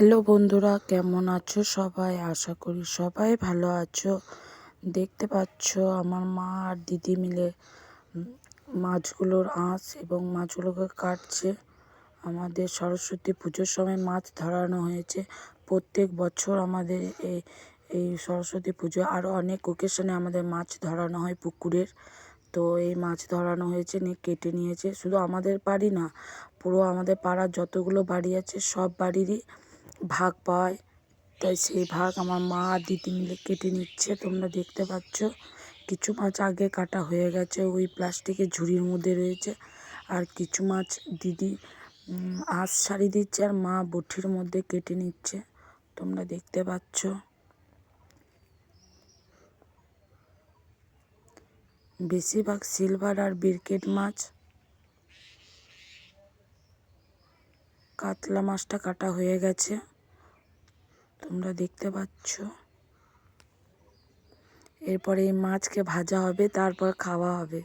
Hello বন্ধুরা, কেমন আছো সবাই? আশা করি সবাই ভালো আছো। দেখতে পাচ্ছ আমার মা আর দিদি মিলে মাছগুলোর আঁশ এবং মাছগুলোকে কাটছে। আমাদের সরস্বতী পুজোর সময় মাছ ধরানো হয়েছে। প্রত্যেক বছর আমাদের এই এই সরস্বতী পুজো আরও অনেক ওকেশনে আমাদের মাছ ধরানো হয় পুকুরের। তো এই মাছ ধরানো হয়েছে, নিয়ে কেটে নিয়েছে। শুধু আমাদের বাড়ি না, পুরো আমাদের পাড়ার যতগুলো বাড়ি আছে, সব বাড়িরই ভাগ পায়। তাই সেই ভাগ আমার মা দিদি মিলে কেটে নিচ্ছে। তোমরা দেখতে পাচ্ছ, কিছু মাছ আগে কাটা হয়ে গেছে। ওই প্লাস্টিকের ঝুড়ির মধ্যে রয়েছে। আর কিছু মাছ দিদি আঁশ ছাড়ি দিচ্ছে আর মা বটির মধ্যে কেটে নিচ্ছে। তোমরা দেখতে পাচ্ছ। বেশিরভাগ সিলভার আর বিরকেট মাছ কাতলা মাছটা কাটা হয়ে গেছে। তোমরা দেখতে পাচ্ছ। এরপরে এই মাছকে ভাজা হবে তারপর খাওয়া হবে।